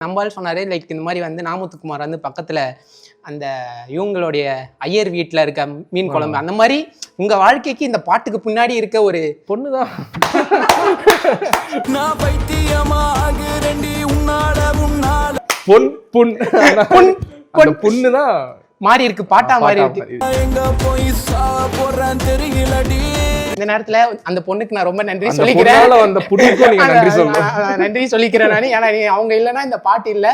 நம்மால் சொன்னாரு லைக் இந்த மாதிரி வந்து நாமத்துக்குமார் வந்து பக்கத்துல அந்த இவங்களுடைய ஐயர் வீட்ல இருக்க மீன் குழம்பு அந்த மாதிரி உங்க வாழ்க்கைக்கு இந்த பாட்டுக்கு பின்னாடி இருக்க ஒரு பொண்ணுதான். நான் பைத்தியமாகுறேன்டி உன்னால உன்னால. பொன் புண். பொன், அந்த பொண்ணு தான் மாறி இருக்கு பாட்டா மாறி இருக்கு. எங்க போய் சாவ போறேன் தெரியலடி. இந்த நேரத்துல அந்த பொண்ணுக்கு நான் ரொம்ப நன்றி சொல்லிக்கிறேன். நன்றி சொல்லிக்கிறேன் நான். ஏன்னா நீ- அவங்க இல்லைன்னா இந்த பாட்டு இல்ல.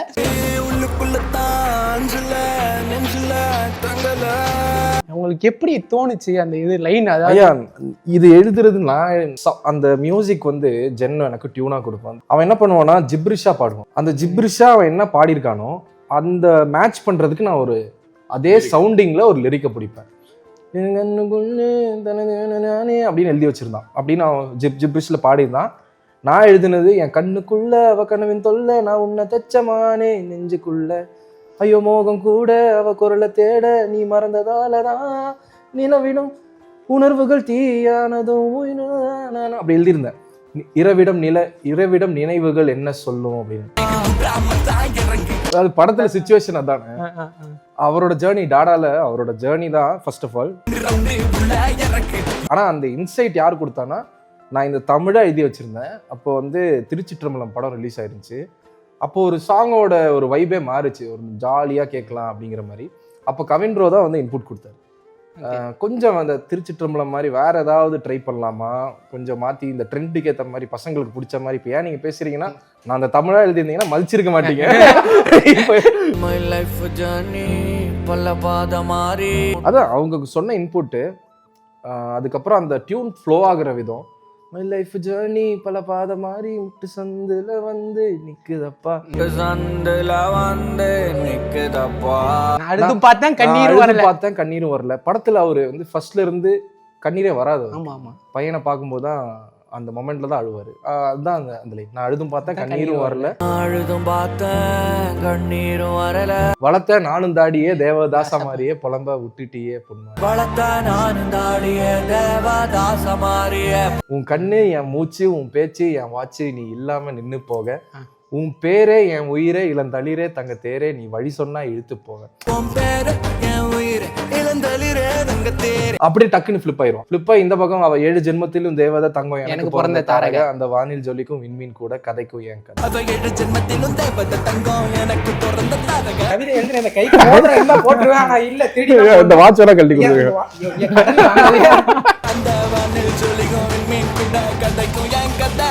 உள்ளுக்குள்ள தாஞ்சல நெஞ்சில தங்கல உங்களுக்கு எப்படி தோணுச்சு அந்த இது லைன் அதாவது இது எழுதுறது நான் ச- அந்த மியூசிக் வந்து ஜென் எனக்கு டியூனா கொடுப்பான் அவன் என்ன பண்ணுவான்னா ஜிப்ரிஷா பாடுவான். அந்த ஜிப்ரிஷா அவன் என்ன பாடியிருக்கானோ அந்த மேட்ச் பண்றதுக்கு நான் ஒரு அதே சவுண்டிங்ல ஒரு லிரிக்கை பிடிப்பேன். அப்படின்னு எழுதி வச்சிருந்தான். அப்படின்னு அவன் ஜிப் ஜிப்ரிஷில் பாடியிருந்தான். நான் எழுதினது என் கண்ணுக்குள்ள அவ கனவின் தொல்லை நான் உன்னை தச்சமானே நெஞ்சுக்குள்ள. ஐயோ மோகம் கூட அவ குரலை தேட நீ மறந்ததாலதான் நிலவிடும் உணர்வுகள் தீயானதும் அப்படி எழுதியிருந்தேன். இரவிடம் நில இரவிடம் நினைவுகள் என்ன சொல்லும்? அப்படின்னு. அதாவது படத்துல சுச்சுவேஷன் அதானே. அவரோட ஜேர்னி டாடால அவரோட ஜேர்னி தான் ஃபர்ஸ்ட் ஆஃப் ஆல் ஆனா அந்த இன்சைட் யார் கொடுத்தானா நான் இந்த தமிழா எழுதி வச்சிருந்தேன். அப்போ வந்து திருச்சிற்றம்பலம் படம் ரிலீஸ் ஆயிருந்துச்சு. அப்போ ஒரு சாங்கோட ஒரு வைபே மாறுச்சு. ஒரு ஜாலியா கேட்கலாம் அப்படிங்கிற மாதிரி. அப்போ கவின் ப்ரோ தான் வந்து இன்புட் கொடுத்தாரு. கொஞ்சம் அந்த திருச்சிற்றம்பலம் மாதிரி வேற ஏதாவது ட்ரை பண்ணலாமா? கொஞ்சம் மாத்தி இந்த ட்ரெண்டுக்கு ஏற்ற மாதிரி பசங்களுக்கு பிடிச்ச மாதிரி இப்போ ஏன் நீங்க பேசுறீங்கன்னா நான் அந்த தமிழா எழுதியிருந்தீங்கன்னா மதிச்சிருக்க மாட்டீங்க. இப்போ மை லைஃப் ஜர்னி பல பாத மாறி. அதான் அவங்க சொன்ன இன்புட்டு அதுக்கப்புறம் அந்த டியூன் ஃப்ளோ ஆகுற விதம். மை லைஃப் ஜேர்னி பல பாத மாதிரி முட்டு சந்துல வந்து நிக்குதப்பா. சண்டுல வந்து நிக்குதப்பா நான் அழுது பார்த்தேன் கண்ணீர் வரல. பார்த்தேன் கண்ணீரும் வரல. படத்துல அவரு வந்து ஃபர்ஸ்ட்ல இருந்து கண்ணீரே வராது. ஆமா ஆமா. பையனை பார்க்கும்போது தான் அந்த மொமெண்ட்ல தான் அழுவாரு. அதுதான் அந்த அந்த லைன் நான் அழுதும் பார்த்தேன் கண்ணீரும் வரல. அழுதும் பார்த்தேன் கண்ணீரும் வரல. வளர்த்த நானும் தாடியே தேவதாசா மாதிரியே புலம்ப விட்டுட்டியே பொண்ணு வளர்த்த நானும் தாடிய தேவதாச மாறிய உன் கண்ணு என் மூச்சு உன் பேச்சு என் வாட்சு நீ இல்லாம நின்னு போக. உன் பேரே என் உயிரே இளந்தளிரே தங்க தேரே நீ வழி சொன்னா இழுத்து போக உன் பேரு என் உயிர் இளந்தளிரே தங்க தேர் அப்படியே டக்குன்னு ஃபிளிப் ஆயிரும். ஃபிளிப் ஆகி இந்த பக்கம் அவ ஏழு ஜென்மத்திலும் தேவதை தங்கம் எனக்கு எனக்கு பிறந்த தாரக. அந்த வானில் ஜொலிக்கும் விண்மீன் கூட கதைக்கும் என் கதை. ஏழு ஜென்மத்திலும் தேவத தங்கம் எனக்கு பிறந்த தாரக. கவிதை எழுதுற அந்த கைக்கு மோதிரம் எல்லாம் போட்டுருவேன் ஆனா இல்ல திருடி இந்த வாட்ச் வேணா கழட்டி ஏன் கொடுங்க? அந்த வானில் ஜொலிக்கும் மீன் கூட கதைக்கும் என் கதை.